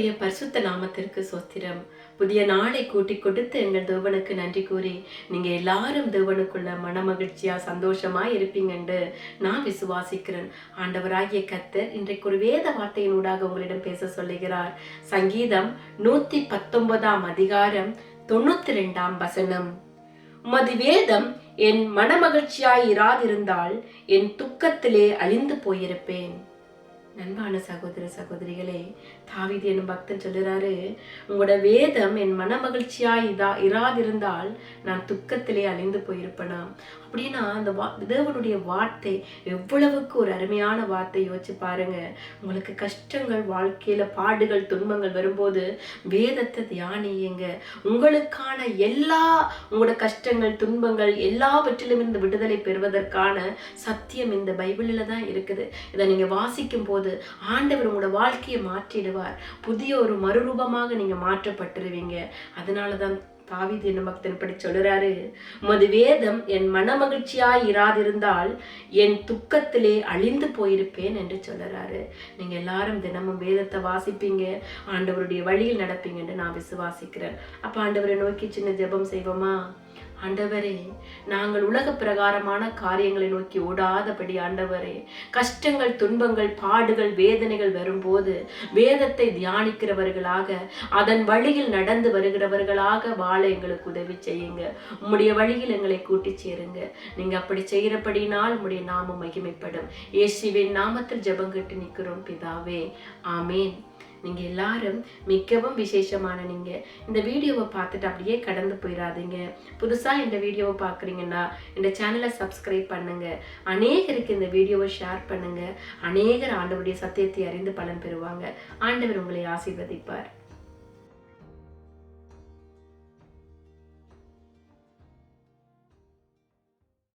கர்த்தருடைய பரிசுத்த நாமத்திற்கு சோத்திரம் புதிய நாளை கூட்டி கொடுத்து எங்கள் தேவனுக்கு நன்றி கூறி நீங்கள் எல்லாரும் தேவனுக்குள்ள மனமகிழ்ச்சியா சந்தோஷமா இருப்பீங்கன்று நான் விசுவாசிக்கிறேன். ஆண்டவராகிய கத்தர் இன்றைக்கு ஒரு வேத வார்த்தையினூடாக உங்களிடம் பேச சொல்லுகிறார். சங்கீதம் நூற்றி பத்தொன்பதாம் அதிகாரம் தொண்ணூற்றி ரெண்டாம் வசனம். உமது வேதம் என் மனமகிழ்ச்சியாய் இராதிருந்தால் என் துக்கத்திலே அழிந்து போயிருப்பேன். நண்பான சகோதர சகோதரிகளே தாவிதி என்னும் பக்தன் சொல்லுறாரு உங்களோட வேதம் என் மனமகிழ்ச்சியா இதா இராதிருந்தால் நான் துக்கத்திலே அழிந்து போயிருப்பேனாம் அப்படின்னா அந்த வா தேவனுடைய வார்த்தை எவ்வளவுக்கு ஒரு அருமையான வார்த்தை யோசிச்சு பாருங்க. உங்களுக்கு கஷ்டங்கள் வாழ்க்கையில பாடுகள் துன்பங்கள் வரும்போது வேதத்தை தியானியுங்க. உங்களுக்கான எல்லா உங்களோட கஷ்டங்கள் துன்பங்கள் எல்லாவற்றிலும் இருந்து விடுதலை பெறுவதற்கான சத்தியம் இந்த பைபிளில் தான் இருக்குது. இதை நீங்க வாசிக்கும் போது ஆண்டவர் உங்களோட வாழ்க்கையை மாற்றிடுவார். புதிய ஒரு மறுரூபமாக நீங்க மாற்றப்பட்டுருவீங்க. அதனால தான் தாவீது என்ன திருப்படி படி சொல்லுறாரு? உமது வேதம் என் மனமகிழ்ச்சியாய் இராதிருந்தால் என் துக்கத்திலே அழிந்து போயிருப்பேன் என்று சொல்லுறாரு. நீங்க எல்லாரும் தினமும் வேதத்தை வாசிப்பீங்க ஆண்டவருடைய வழியில் நடப்பீங்கன்னு நான் விசுவாசிக்கிறேன். அப்ப ஆண்டவரை நோக்கி சின்ன ஜெபம் செய்வோமா? ஆண்டவரே நாங்கள் உலக பிரகாரமான காரியங்களை நோக்கி ஓடாதபடி ஆண்டவரே கஷ்டங்கள் துன்பங்கள் பாடுகள் வேதனைகள் வரும்போது வேதத்தை தியானிக்கிறவர்களாக அதன் வழியில் நடந்து வருகிறவர்களாக வாழ எங்களுக்கு உதவி செய்யுங்க. உம்முடைய வழியில் எங்களை கூட்டி சேருங்க. நீங்க அப்படி செய்கிறபடினால் உம்முடைய நாமம் மகிமைப்படும். இயேசுவின் நாமத்தில் ஜெபம் கட்டு நிற்கிறோம் பிதாவே. ஆமேன். நீங்கள் எல்லாரும் மிகவும் விசேஷமான நீங்கள் இந்த வீடியோவை பார்த்துட்டு அப்படியே கடந்து போயிடாதீங்க புதுசாக இந்த வீடியோவை பார்க்குறீங்கன்னா இந்த சேனலை சப்ஸ்கிரைப் பண்ணுங்க. அநேகருக்கு இந்த வீடியோவை ஷேர் பண்ணுங்க. அநேகர் ஆண்டவருடைய சத்தியத்தை அறிந்து பலன் பெறுவாங்க. ஆண்டவர் உங்களை ஆசீர்வதிப்பார்.